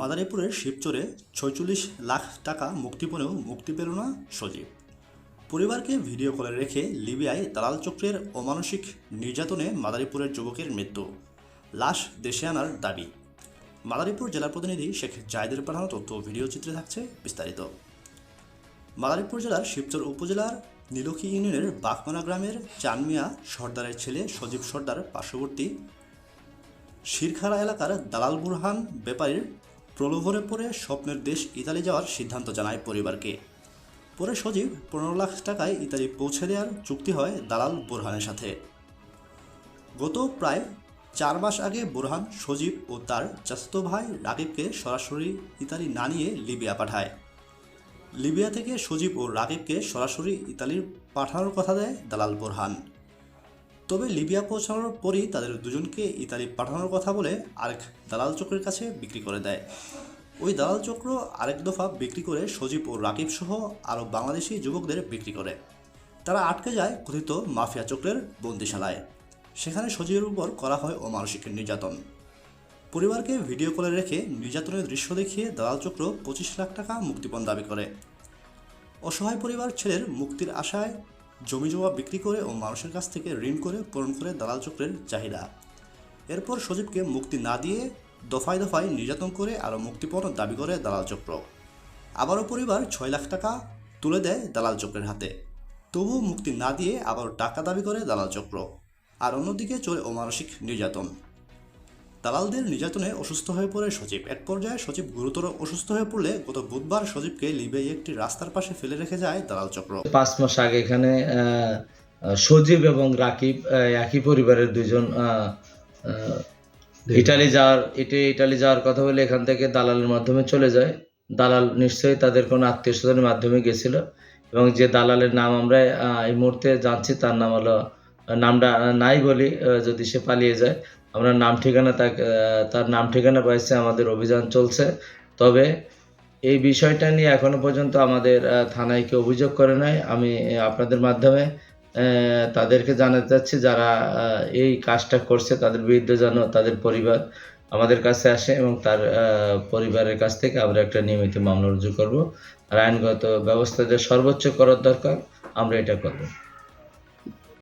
মাদারীপুরের শিবচরে ছয়চল্লিশ লাখ টাকা মুক্তিপণেও মুক্তি পেল না সজীব। পরিবারকে ভিডিও কলে রেখে লিবিয়ায় দালাল চক্রের অমানসিক নির্যাতনে মাদারীপুরের যুবকের মৃত্যু, লাশ দেশে আনার দাবি। মাদারীপুর জেলার প্রতিনিধি শেখ জায়দের পাঠানো তথ্য ভিডিও চিত্রে থাকছে বিস্তারিত। মাদারীপুর জেলার শিবচর উপজেলার নীলক্ষী ইউনিয়নের বাঘমানা গ্রামের চানমিয়া সর্দারের ছেলে সজীব সর্দার পার্শ্ববর্তী শিরখারা এলাকার দালাল বুরহান ব্যাপারীর প্রলোভনে পড়ে স্বপ্নের দেশ ইতালি যাওয়ার সিদ্ধান্ত জানায় পরিবারকে। পরে সজীব পনেরো লাখ টাকায় ইতালি পৌঁছে দেওয়ার চুক্তি হয় দালাল বোরহানের সাথে। গত প্রায় চার মাস আগে বোরহান, সজীব ও তার চাচাতো ভাই রাকিবকে সরাসরি ইতালি না নিয়ে লিবিয়া পাঠায়। লিবিয়া থেকে সজীব ও রাকিবকে সরাসরি ইতালির পাঠানোর কথা দেয় দালাল বুরহান। তবে লিবিয়া পৌঁছানোর পরই তাদের দুজনকে ইতালি পাঠানোর কথা বলে আরেক দালাল চক্রের কাছে বিক্রি করে দেয়। ওই দালাল চক্র আরেক দফা বিক্রি করে সজীব ও রাকিব সহ আরও বাংলাদেশি যুবকদের বিক্রি করে। তারা আটকে যায় কথিত মাফিয়া চক্রের বন্দিশালায়। সেখানে সজীবের উপর করা হয় অমানসিক নির্যাতন। পরিবারকে ভিডিও কলে রেখে নির্যাতনের দৃশ্য দেখিয়ে দালাল চক্র পঁচিশ লাখ টাকা মুক্তিপণ দাবি করে। অসহায় পরিবার ছেলের মুক্তির আশায় জমি জমা বিক্রি করে ও মানুষের কাছ থেকে ঋণ করে পূরণ করে দালাল চক্রের চাহিদা। এরপর সজীবকে মুক্তি না দিয়ে দফায় দফায় নির্যাতন করে আরও মুক্তিপণ দাবি করে দালাল চক্র। আবারও পরিবার ছয় লাখ টাকা তুলে দেয় দালাল চক্রের হাতে। তবুও মুক্তি না দিয়ে আবারও টাকা দাবি করে দালাল চক্র। আর অন্যদিকে চলে অমানসিক নির্যাতন। দালালদের নির্যাতনে অসুস্থ হয়ে পড়ে সচিব এক পর্যায়ে সচিব গুরুতর অসুস্থ হয়ে পড়লে গত বুধবার সচিবকে লিবিয়ায় একটি রাস্তার পাশে ফেলে রেখে যায় দালাল চক্র। পাঁচ মাস আগে এখানে সজীব এবং রাকিব একই পরিবারের দুজন ইটালি যাওয়ার ইটে ইটালি যাওয়ার কথা বলে এখান থেকে দালালের মাধ্যমে চলে যায়। দালাল নিশ্চয়ই তাদের কোনো আত্মীয় স্বজনের মাধ্যমে গেছিল এবং যে দালালের নাম আমরা এই মুহূর্তে জানছি তার নাম হলো, নামটা নাই বলি যদি সে পালিয়ে যায়। আমরা নাম ঠিকানা তাকে তার নাম ঠিকানা পাইছে, আমাদের অভিযান চলছে। তবে এই বিষয়টা নিয়ে এখনও পর্যন্ত আমাদের থানায় কেউ অভিযোগ করে নাই। আমি আপনাদের মাধ্যমে তাদেরকে জানাতে চাচ্ছি, যারা এই কাজটা করছে, তাদের বিরুদ্ধে যেন তাদের পরিবার আমাদের কাছে আসে এবং তার পরিবারের কাছ থেকে আমরা একটা নিয়মিত মামলা রুজু করব। আর আইনগত ব্যবস্থা যে সর্বোচ্চ করার দরকার, আমরা এটা করব।